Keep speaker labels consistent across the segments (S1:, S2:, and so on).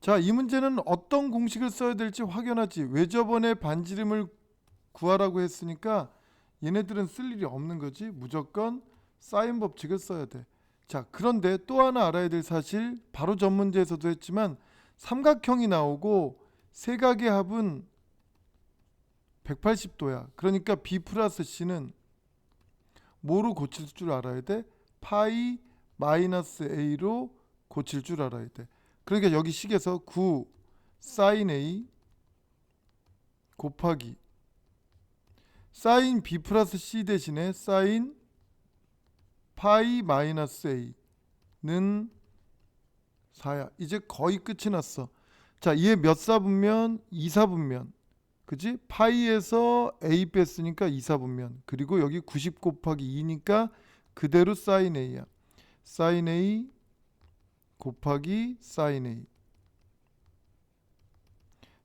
S1: 자, 이 문제는 어떤 공식을 써야 될지 확연하지. 외접원의 반지름을 구하라고 했으니까 얘네들은 쓸 일이 없는 거지. 무조건 사인 법칙을 써야 돼. 자, 그런데 또 하나 알아야 될 사실, 바로 전 문제에서도 했지만 삼각형이 나오고 세각의 합은 180도야. 그러니까 B 플러스 C는 뭐로 고칠 줄 알아야 돼? 파이 마이너스 A로 고칠 줄 알아야 돼. 그러니까 여기 식에서 9 사인 A 곱하기 사인 B 플러스 C 대신에 사인 파이 마이너스 A는 4야. 이제 거의 끝이 났어. 자, 얘 몇 사분면? 2사분면. 그지? 파이에서 A 뺐으니까 2사분면. 그리고 여기 90 곱하기 2니까 그대로 사인 A야. 사인 A 곱하기 사인 A.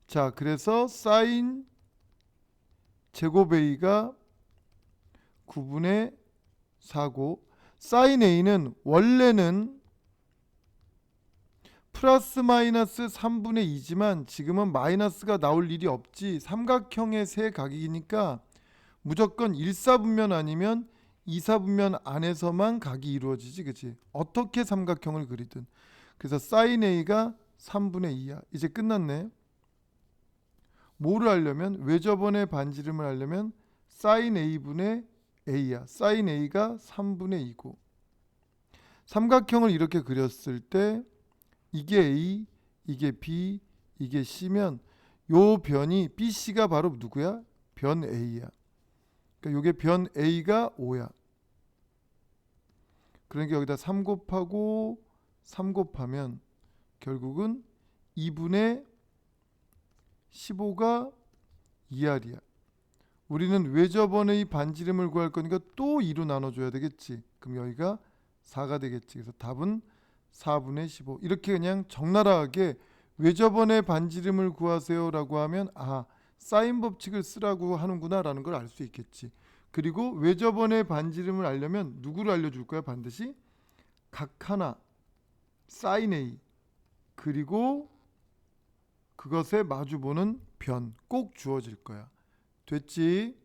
S1: 자, 그래서 사인 제곱 A가 9분의 4고 사인 A는 원래는 플러스 마이너스 3분의 2지만 지금은 마이너스가 나올 일이 없지 삼각형의 세 각이니까 무조건 1사분면 아니면 2사분면 안에서만 각이 이루어지지 그치? 어떻게 삼각형을 그리든. 그래서 사인 A가 3분의 2야. 이제 끝났네. 뭐를 하려면? 외접원의 반지름을 하려면 사인 A분의 A야. 사인 A가 3분의 2고. 삼각형을 이렇게 그렸을 때 이게 A, 이게 B, 이게 C면 요 변이 BC가 바로 누구야? 변 A야. 그러니까 요게 변 A가 5야. 그러니까 여기다 3 곱하고 3 곱하면 결국은 2분의 15가 2R이야. 우리는 외접원의 반지름을 구할 거니까 또 2로 나눠줘야 되겠지. 그럼 여기가 4가 되겠지. 그래서 답은 4분의 15 이렇게 그냥 적나라하게 외접원의 반지름을 구하세요라고 하면 아 사인 법칙을 쓰라고 하는구나라는 걸 알 수 있겠지. 그리고 외접원의 반지름을 알려면 누구를 알려줄 거야 반드시 각 하나 사인 A 그리고 그것에 마주보는 변 꼭 주어질 거야. 됐지?